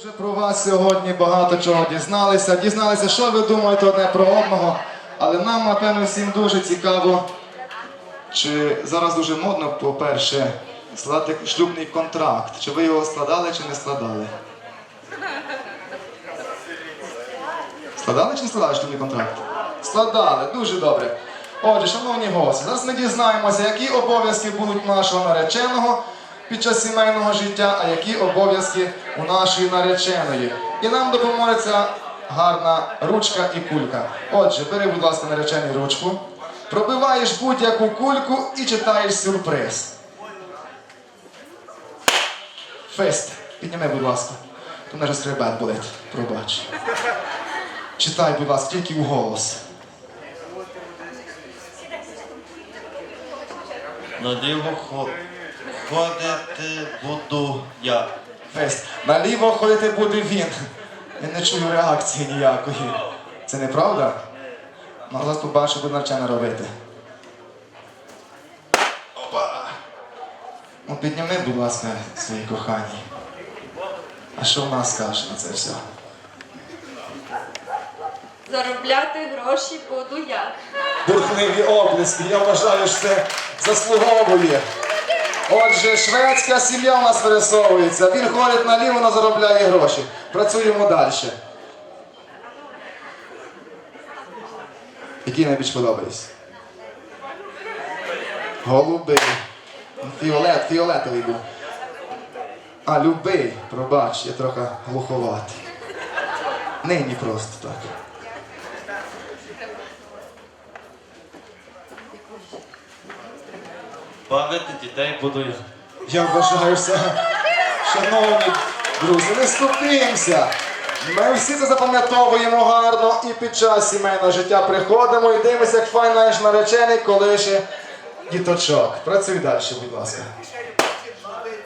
Вже про вас сьогодні багато чого дізналися. Дізналися, що ви думаєте одне про одного. Але нам, напевно, всім дуже цікаво, чи зараз дуже модно, по-перше, складати шлюбний контракт. Чи ви його складали, чи не складали? Складали чи не складали шлюбний контракт? Складали, дуже добре. Отже, шановні гості, зараз ми дізнаємося, які обов'язки будуть нашого нареченого під час сімейного життя, а які обов'язки у нашої нареченої. І нам допоможе ця гарна ручка і кулька. Отже, бери, будь ласка, наречений ручку, пробиваєш будь-яку кульку і читаєш сюрприз. Фест, підніми, будь ласка. У мене ж хребет болить, пробач. Читай, будь ласка, тільки у голос. Наліво хо- ходити буду я. Фест. Наліво ходити буде він. Я не чую реакції ніякої. Це неправда? Ну, зараз побачу, буде навчання робити. Опа! Ну, підніми, будь ласка, свої кохані. А що в нас скаже на це все? Заробляти гроші буду я. бурхливі облиски. Я вважаю, що це заслуговує. Отже, шведська сім'я у нас вирисовується. Він ходить наліво, вона заробляє гроші. Працюємо далі. Який найбільш подобається? Голубий. Фіолет, фіолетовий був. А, любий, пробач, я трохи глуховатий. Нині просто так. Бавити дітей буду я. Я вважаю все. Шановні друзі, не ступимося. Ми всі це запам'ятовуємо гарно і під час сімейного життя приходимо і дивимося, як файно наш наречений колише діточок. Працюй далі, будь ласка.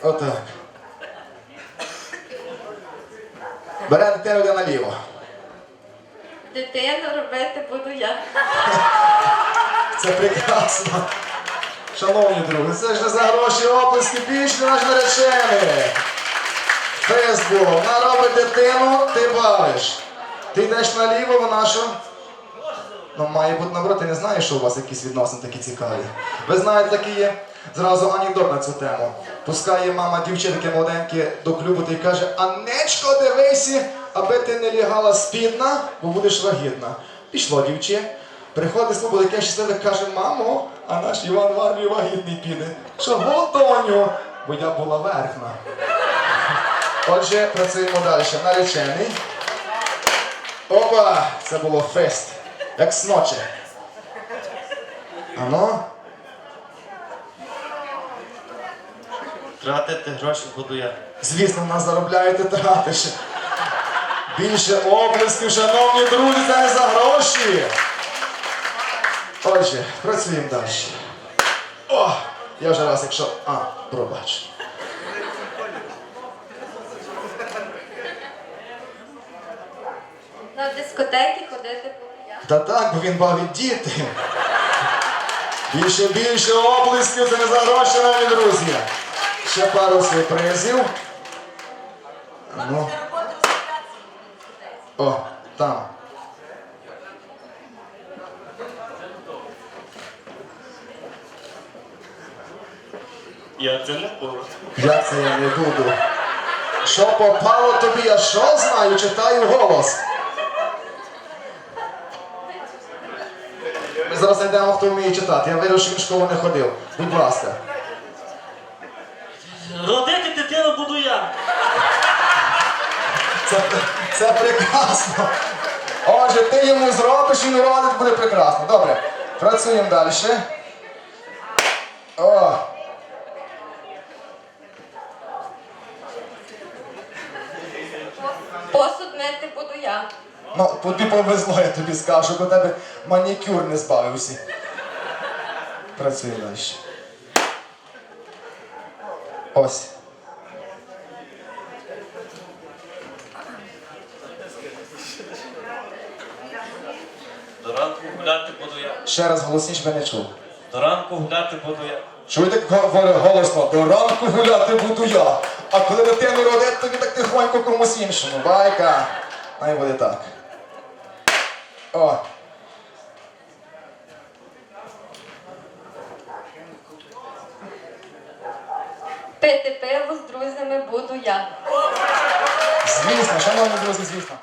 Отак. Бере дитину йде наліво. Дитину робити буду я. Це прекрасно. Шановні друзі, це ж не за гроші оплески більше наш наречений. Фейсбук, вона робить дитину, ти бавиш. Ти йдеш наліво, вона що? Ну, має бути наоборот, ти не знаєш, що у вас якісь відносини такі цікаві. Ви знаєте, такі є зразу анекдот на цю тему. Пускає мама дівчинки молоденькі до клубу та й каже, Анечко, дивися, аби ти не лягала спідна, бо будеш вагітна. Пішло дівче. Приходить клубу таке щасливе, каже, мамо, а наш Іван в армію вагітний піде. Чого, доню? Бо я була верхна. Отже, працюємо далі. Наречений. Опа! Це було фест. Як сноче. Ано? Тратити гроші буду я. Звісно, нас заробляєте тратиш. Більше облисків, шановні друзі, це не за гроші. Отже, працюємо далі. О! Я вже раз, якщо. А, пробач. На дискотеки ходити я. Та так, бо він бавить діти. Більше більше облисків, це не за гроші, друзі. Ще пару сюрпризів. Ну. О, там. Я це не буду. Я це я не буду. Що попало тобі, я що знаю, читаю голос. Ми зараз знайдемо, хто вміє читати. Я вирішив, що в школу не ходив. Будь ласка. Родити дитину буду я. Це, це прекрасно. Отже, ти йому зробиш і родить буде прекрасно. Добре. Працюємо далі. О. Посуд мити буду я. Ну, тобі повезло, я тобі скажу, бо тебе манікюр не збавився. Працюй далі. Ось. До ранку гуляти буду я. Ще раз голосніше бо не чув. До ранку гуляти буду я. Чуєте, говорить голосно, до ранку гуляти буду я. А коли дитину родить, тоді так тихонько комусь іншому. Байка. Най буде так. О. Пити пиво з друзями буду я. Звісно, шановні друзі, звісно.